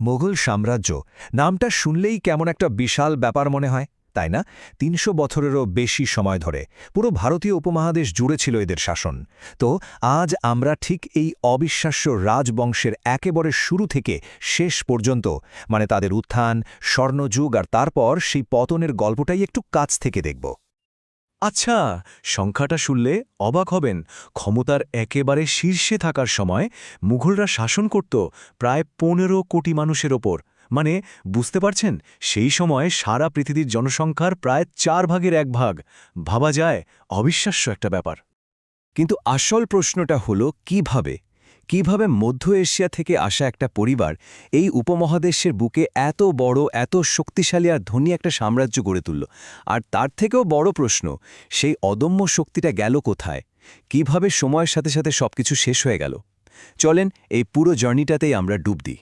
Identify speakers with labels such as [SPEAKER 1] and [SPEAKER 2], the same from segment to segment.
[SPEAKER 1] মোগল সাম্রাজ্য নামটা শুনলেই কেমন একটা বিশাল ব্যাপার মনে হয়, তাই না? তিনশো বছরেরও বেশি সময় ধরে পুরো ভারতীয় উপমহাদেশ জুড়ে ছিল এদের শাসন। তো আজ আমরা ঠিক এই অবিশ্বাস্য রাজবংশের একেবারে শুরু থেকে শেষ পর্যন্ত মানে তাদের উত্থান, স্বর্ণযুগ আর তারপর সেই পতনের গল্পটাই একটু কাছ থেকে দেখব।
[SPEAKER 2] আচ্ছা সংখ্যাটা শুনলে অবাক হবেন। ক্ষমতার একেবারে শীর্ষে থাকার সময় মুঘলরা শাসন করত প্রায় পনেরো কোটি মানুষের ওপর। মানে বুঝতে পারছেন? সেই সময় সারা পৃথিবীর জনসংখ্যার প্রায় চার ভাগের এক ভাগ। ভাবা যায়, অবিশ্বাস্য একটা ব্যাপার।
[SPEAKER 1] কিন্তু আসল প্রশ্নটা হলো, কীভাবে? কীভাবে মধ্য এশিয়া থেকে আসা একটা পরিবার এই উপমহাদেশের বুকে এত বড়, এত শক্তিশালী আর ধনী একটা সাম্রাজ্য গড়ে তুলল? আর তার থেকেও বড় প্রশ্ন, সেই অদম্য শক্তিটা গেল কোথায়? কীভাবে সময়ের সাথে সাথে সবকিছু শেষ হয়ে গেল? চলেন এই পুরো জার্নিটাতেই আমরা ডুব দিই।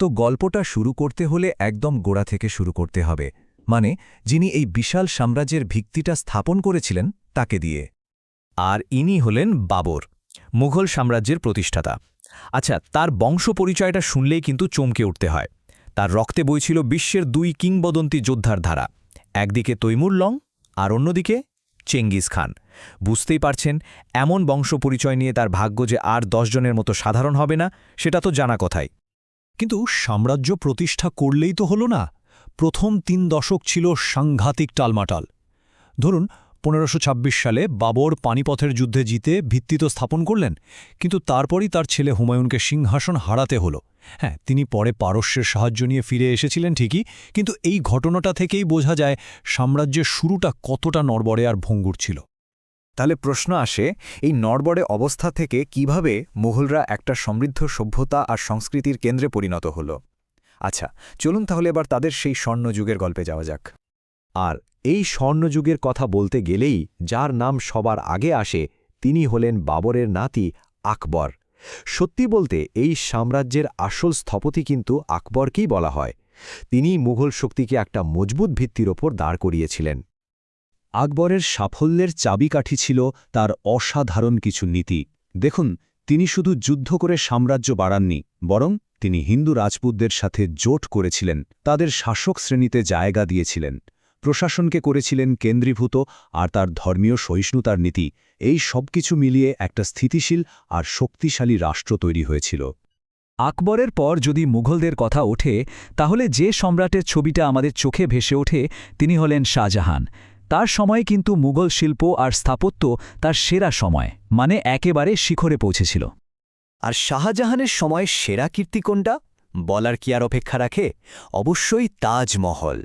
[SPEAKER 1] তো গল্পটা শুরু করতে হলে একদম গোড়া থেকে শুরু করতে হবে। মানে যিনি এই বিশাল সাম্রাজ্যের ভিত্তিটা স্থাপন করেছিলেন তাকে দিয়ে। আর ইনি হলেন বাবর। মুঘল সাম্রাজ্যের প্রতিষ্ঠাতা। আচ্ছা তার বংশ পরিচয়টা শুনলেই কিন্তু চমকে উঠতে হয়। তার রক্তে বইছিল বিশ্বের দুই কিংবদন্তি যোদ্ধার ধারা। একদিকে তৈমুর লং, আর অন্যদিকে চেঙ্গিস খান। বুঝতেই পারছেন, এমন বংশ পরিচয় নিয়ে তার ভাগ্য যে আর জনের মতো সাধারণ হবে না, সেটা তো জানা কথাই।
[SPEAKER 3] কিন্তু সাম্রাজ্য প্রতিষ্ঠা করলেই তো হল না। প্রথম তিন দশক ছিল সাংঘাতিক টালমাটাল। ধরুন পনেরোশো সালে বাবর পানিপথের যুদ্ধে জিতে ভিত্তি তো স্থাপন করলেন, কিন্তু তারপরই তার ছেলে হুমায়ুনকে সিংহাসন হারাতে হলো। হ্যাঁ তিনি পরে পারস্যের সাহায্য নিয়ে ফিরে এসেছিলেন ঠিকই, কিন্তু এই ঘটনাটা থেকেই বোঝা যায় সাম্রাজ্যের শুরুটা কতটা নড়বড়ে আর ভঙ্গুর ছিল।
[SPEAKER 1] তাহলে প্রশ্ন আসে, এই নড়বড়ে অবস্থা থেকে কীভাবে মুঘলরা একটা সমৃদ্ধ সভ্যতা আর সংস্কৃতির কেন্দ্রে পরিণত হল? আচ্ছা চলুন তাহলে এবার তাদের সেই স্বর্ণযুগের গল্পে যাওয়া যাক। আর এই স্বর্ণযুগের কথা বলতে গেলেই যার নাম সবার আগে আসে তিনি হলেন বাবরের নাতি আকবর। সত্যি বলতে এই সাম্রাজ্যের আসল স্থপতি কিন্তু আকবরকেই বলা হয়। তিনি মুঘল শক্তিকে একটা মজবুত ভিত্তির ওপর দাঁড় করিয়েছিলেন। আকবরের সাফল্যের চাবিকাঠি ছিল তার অসাধারণ কিছু নীতি। দেখুন, তিনি শুধু যুদ্ধ করে সাম্রাজ্য বাড়াননি, বরং তিনি হিন্দু রাজপুতদের সাথে জোট করেছিলেন, তাদের শাসক শ্রেণীতে জায়গা দিয়েছিলেন। প্রশাসনকে করেছিলেন কেন্দ্রীভূত আর তার ধর্মীয় সহিষ্ণুতার নীতি। এই সবকিছু মিলিয়ে একটা স্থিতিশীল আর শক্তিশালী রাষ্ট্র তৈরি হয়েছিল। আকবরের পর যদি মুঘলদের কথা ওঠে, তাহলে যে সম্রাটের ছবিটা আমাদের চোখে ভেসে ওঠে, তিনি হলেন শাহজাহান। তার সময়ে কিন্তু মুঘল শিল্প আর স্থাপত্য তার সেরা সময় মানে একেবারে শিখরে পৌঁছেছিল। আর শাহজাহানের সময় সেরা কীর্তি কোনটা? বলার কি আর অপেক্ষা রাখে? অবশ্যই তাজমহল।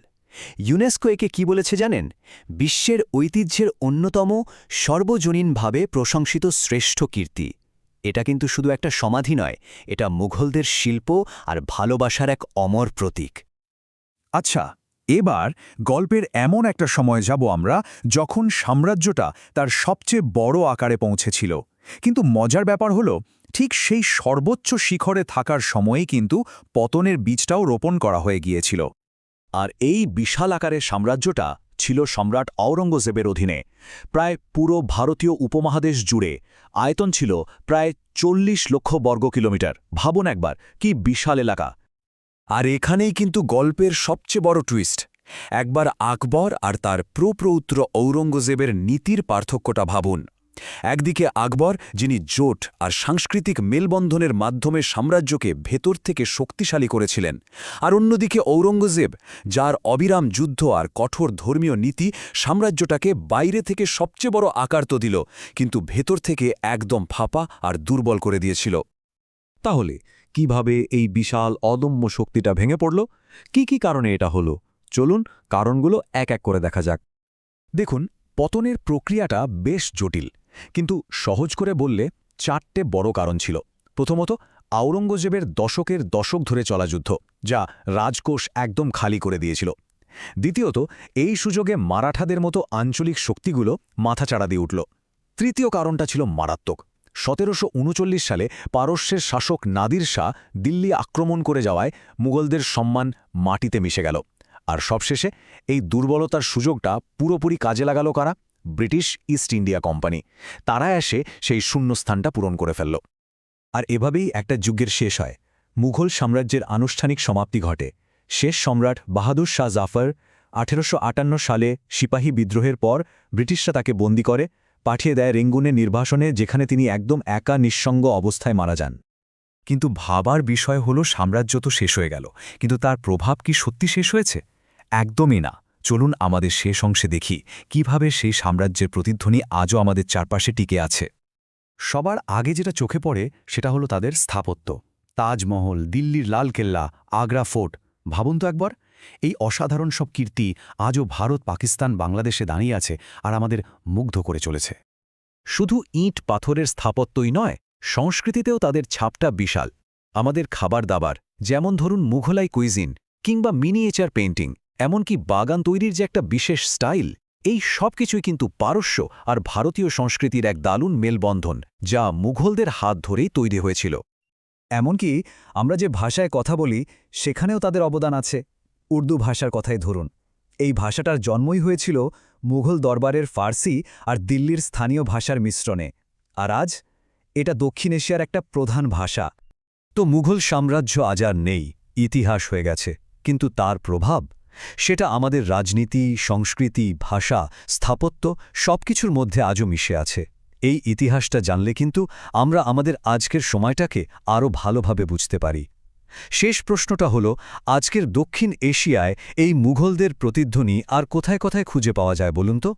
[SPEAKER 1] ইউনেস্কো একে কি বলেছে জানেন? বিশ্বের ঐতিহ্যের অন্যতম সর্বজনীনভাবে প্রশংসিত শ্রেষ্ঠ কীর্তি। এটা কিন্তু শুধু একটা সমাধি নয়, এটা মুঘলদের শিল্প আর ভালোবাসার এক অমর প্রতীক।
[SPEAKER 4] আচ্ছা এবার গল্পের এমন একটা সময় যাব আমরা যখন সাম্রাজ্যটা তার সবচেয়ে বড় আকারে পৌঁছেছিল। কিন্তু মজার ব্যাপার হলো, ঠিক সেই সর্বোচ্চ শিখরে থাকার সময়েই কিন্তু পতনের বীজটাও রোপণ করা হয়ে গিয়েছিল।
[SPEAKER 1] আর এই বিশাল আকারের সাম্রাজ্যটা ছিল সম্রাট ঔরঙ্গজেবের অধীনে। প্রায় পুরো ভারতীয় উপমহাদেশ জুড়ে আয়তন ছিল প্রায় চল্লিশ লক্ষ বর্গ কিলোমিটার। ভাবুন একবার, কি বিশাল এলাকা। আর এখানেই কিন্তু গল্পের সবচেয়ে বড় টুইস্ট একবার আকবর আর তার প্রপ্রৌত্র ঔরঙ্গজেবের নীতির পার্থক্যটা ভাবুন। একদিকে আকবর, যিনি জোট আর সাংস্কৃতিক মেলবন্ধনের মাধ্যমে সাম্রাজ্যকে ভেতর থেকে শক্তিশালী করেছিলেন, আর অন্যদিকে ঔরঙ্গজেব, যার অবিরাম যুদ্ধ আর কঠোর ধর্মীয় নীতি সাম্রাজ্যটাকে বাইরে থেকে সবচেয়ে বড় আকার তো দিল, কিন্তু ভেতর থেকে একদম ফাঁপা আর দুর্বল করে দিয়েছিল।
[SPEAKER 2] তাহলে কীভাবে এই বিশাল অদম্য শক্তিটা ভেঙে পড়ল? কি কি কারণে এটা হলো? চলুন কারণগুলো এক এক করে দেখা যাক।
[SPEAKER 1] দেখুন, পতনের প্রক্রিয়াটা বেশ জটিল। কিন্তু সহজ করে বললে চারটে বড় কারণ ছিল। প্রথমত, আওরঙ্গজেবের দশকের দশক ধরে চলা যুদ্ধ, যা রাজকোষ একদম খালি করে দিয়েছিল। দ্বিতীয়ত, এই সুযোগে মারাঠাদের মতো আঞ্চলিক শক্তিগুলো মাথাচাড়া দিয়ে উঠল। তৃতীয় কারণটা ছিল মারাত্মক। সতেরোশো উনচল্লিশ সালে পারস্যের শাসক নাদির শাহ দিল্লি আক্রমণ করে যাওয়ায় মুঘলদের সম্মান মাটিতে মিশে গেল। আর সবশেষে, এই দুর্বলতার সুযোগটা পুরোপুরি কাজে লাগাল কারা? British East India company. তারা এসে সেই শূন্যস্থানটা পূরণ করে ফেলল। আর এভাবেই একটা যুগের শেষ হয়।
[SPEAKER 2] মুঘল সাম্রাজ্যের আনুষ্ঠানিক সমাপ্তি ঘটে। শেষ সম্রাট বাহাদুর শাহ জাফর আঠেরোশো আটান্ন সালে সিপাহী বিদ্রোহের পর ব্রিটিশরা তাকে বন্দি করে, পাঠিয়ে দেয় রেঙ্গুনে নির্বাসনে, যেখানে তিনি একদম একা নিঃসঙ্গ অবস্থায় মারা যান।
[SPEAKER 4] কিন্তু ভাবার বিষয় হল সাম্রাজ্য তো শেষ হয়ে গেল। কিন্তু তার প্রভাব কি সত্যি শেষ হয়েছে? একদমই না। চলুন আমাদের শেষ অংশে দেখি কীভাবে সেই সাম্রাজ্যের প্রতিধ্বনি আজও আমাদের চারপাশে টিকে আছে। সবার আগে যেটা চোখে পড়ে সেটা হলো তাদের স্থাপত্য। তাজমহল, দিল্লির লালকেল্লা, আগ্রা ফোর্ট, ভাবুন তো একবার, এই অসাধারণ সব কীর্তি আজও ভারত, পাকিস্তান, বাংলাদেশে দাঁড়িয়ে আছে আর আমাদের মুগ্ধ করে চলেছে।
[SPEAKER 2] শুধু ইট পাথরের স্থাপত্যই নয়, সংস্কৃতিতেও তাদের ছাপটা বিশাল। আমাদের খাবার দাবার, যেমন ধরুন মুঘলাই কুইজিন কিংবা মিনিয়েচার পেইন্টিং এমনকি বাগান তৈরির যে একটা বিশেষ স্টাইল, এই সব কিছুই কিন্তু পারস্য আর ভারতীয় সংস্কৃতির এক দারুণ মেলবন্ধন যা মুঘলদের হাত ধরেই তৈরি হয়েছিল।
[SPEAKER 1] এমনকি আমরা যে ভাষায় কথা বলি, সেখানেও তাদের অবদান আছে। উর্দু ভাষার কথাই ধরুন। এই ভাষাটার জন্মই হয়েছিল মুঘল দরবারের ফার্সি আর দিল্লির স্থানীয় ভাষার মিশ্রণে। আর আজ এটা দক্ষিণ এশিয়ার একটা প্রধান ভাষা।
[SPEAKER 3] তো মুঘল সাম্রাজ্য আজ আর নেই, ইতিহাস হয়ে গেছে। কিন্তু তার প্রভাব সেটা আমাদের রাজনীতি, সংস্কৃতি, ভাষা, স্থাপত্য সব কিছুর মধ্যে আজও মিশে আছে। এই ইতিহাসটা জানলে কিন্তু আমরা আমাদের আজকের সময়টাকে আরও ভালোভাবে বুঝতে পারি। শেষ প্রশ্নটা হল, আজকের দক্ষিণ এশিয়ায় এই মুঘলদের প্রতিধ্বনি আর কোথায় কোথায় খুঁজে পাওয়া যায় বলুন তো?